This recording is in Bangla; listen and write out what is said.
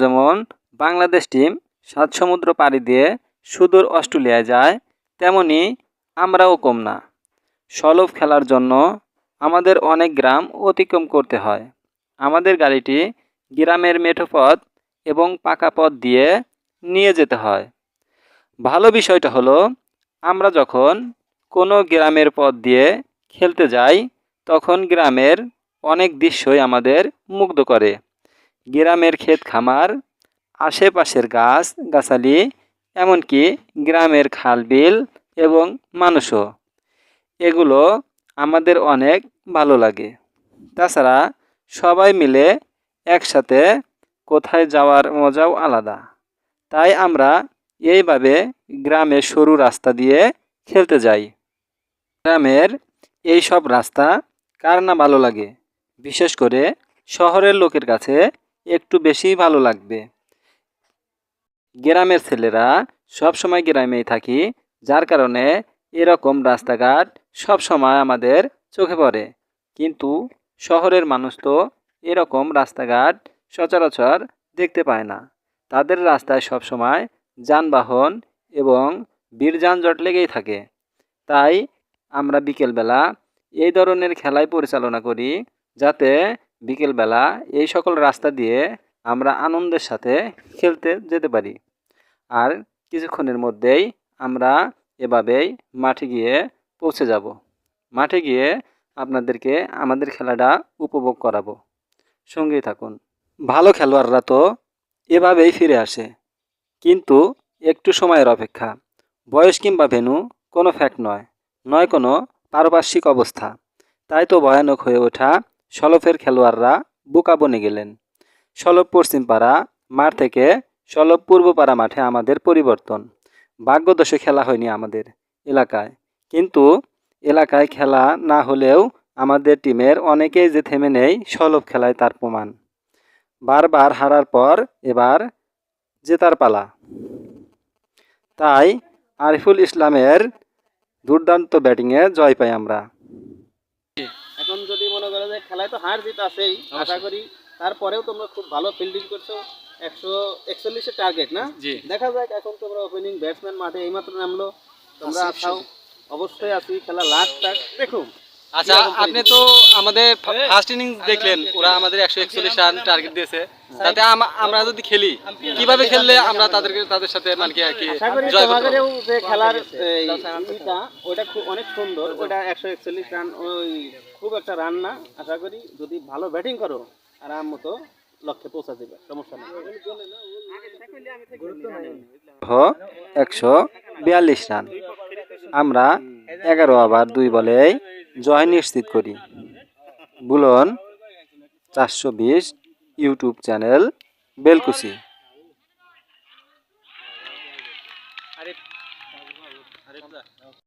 যেমন বাংলাদেশ টিম সাত সমুদ্র পাড়ি দিয়ে সুদূর অস্ট্রেলিয়ায় যায়, তেমনি আমরাও কম না। সলভ খেলার জন্য আমাদের অনেক গ্রাম অতিক্রম করতে হয়। আমাদের গাড়িটি গ্রামের মেঠোপথ এবং পাকা পথ দিয়ে নিয়ে যেতে হয়। ভালো বিষয়টা হলো, আমরা যখন কোনো গ্রামের পথ দিয়ে খেলতে যাই, তখন গ্রামের অনেক দৃশ্যই আমাদের মুগ্ধ করে। গ্রামের ক্ষেত খামার, আশেপাশের গাছ, গাছালি, এমনকি গ্রামের খাল, বিল এবং মানুষও। এগুলো আমাদের অনেক ভালো লাগে। তাছাড়া সবাই মিলে একসাথে কোথায় যাওয়ার মজাও আলাদা। তাই আমরা এইভাবে গ্রামের সরু রাস্তা দিয়ে খেলতে যাই। গ্রামের এই সব রাস্তা কার না ভালো লাগে? বিশেষ করে শহরের লোকের কাছে একটু বেশিই ভালো লাগবে। গ্রামের ছেলেরা সব সময় গ্রামেই থাকি, যার কারণে এরকম রাস্তাঘাট সব সময় আমাদের চোখে পড়ে। কিন্তু শহরের মানুষ তো এরকম রাস্তাঘাট সচরাচর দেখতে পায় না। তাদের রাস্তায় সব সময় যানবাহন এবং বীর যানজট লেগেই থাকে। তাই আমরা বিকেলবেলা এই ধরনের খেলাই পরিচালনা করি যাতে বিকেলবেলা এই সকল রাস্তা দিয়ে আমরা আনন্দের সাথে খেলতে যেতে পারি। আর কিছুক্ষণের মধ্যেই আমরা এভাবেই মাঠে গিয়ে পৌঁছে যাব। মাঠে গিয়ে আপনাদেরকে আমাদের খেলাটা উপভোগ করাবো। সঙ্গেই থাকুন। ভালো খেলোয়াড়রা তো এভাবেই ফিরে আসে। কিন্তু একটু সময়ের অপেক্ষা। বয়স কিংবা ভেনু কোনো ফ্যাক্ট নয় নয় কোনো পারিপার্শ্বিক অবস্থা। তাই তো ভয়ানক হয়ে ওঠা সলফের খেলোয়াড়রা বোকা বনে গেলেন। সলভ পশ্চিমপাড়া মাঠ থেকে সলভ পূর্বপাড়া মাঠে আমাদের পরিবর্তন। ভাগ্যদোষে খেলা হয়নি আমাদের এলাকায়। কিন্তু এলাকায় খেলা না হলেও আমাদের টিমের অনেকেই যে থেমে নেই, সলভ খেলায় তার প্রমাণ। বারবার হারার পর এবার জেতার পালা। তাই আরিফুল ইসলামের দুর্দান্ত ব্যাটিংয়ে জয় পাই আমরা। যদি মনে করো যে খেলায় তো হার জিত আছেই আশা করি তারপরেও তোমরা খুব ভালো ফিল্ডিং করছ। একশো একচল্লিশের টার্গেট না? দেখা যাক এখন তোমরা ওপেনিং ব্যাটসম্যান মাঠে এইমাত্র নামলো। তোমরা আসাও। অবশ্যই আছি খেলা লাস্ট টাক। দেখুন আচ্ছা আপনি তো আমাদের ফার্স্ট ইনিংস দেখলেন ওরা আমাদের একশো একচল্লিশ রান টার্গেট দিয়েছে। তাতে আমরা যদি খেলি কীভাবে খেললে আমরা তাদেরকে তাদের সাথে মানে কি আর কি? যে খেলার এই ইটা, ওটা খুব অনেক সুন্দর। ওটা একশো একচল্লিশ রান ওই খুব একটা রান না আশা করি যদি ভালো ব্যাটিং করো, আরাম মতো লক্ষ্যে পৌঁছা দেবে, সমস্যা নেই। একশো বিয়াল্লিশ রান। আমরা এগারো ওভার দুই বলেই জয় নিশ্চিত করি। বুলন, চারশো বিশ, ইউটিউব চ্যানেল বেলকুসি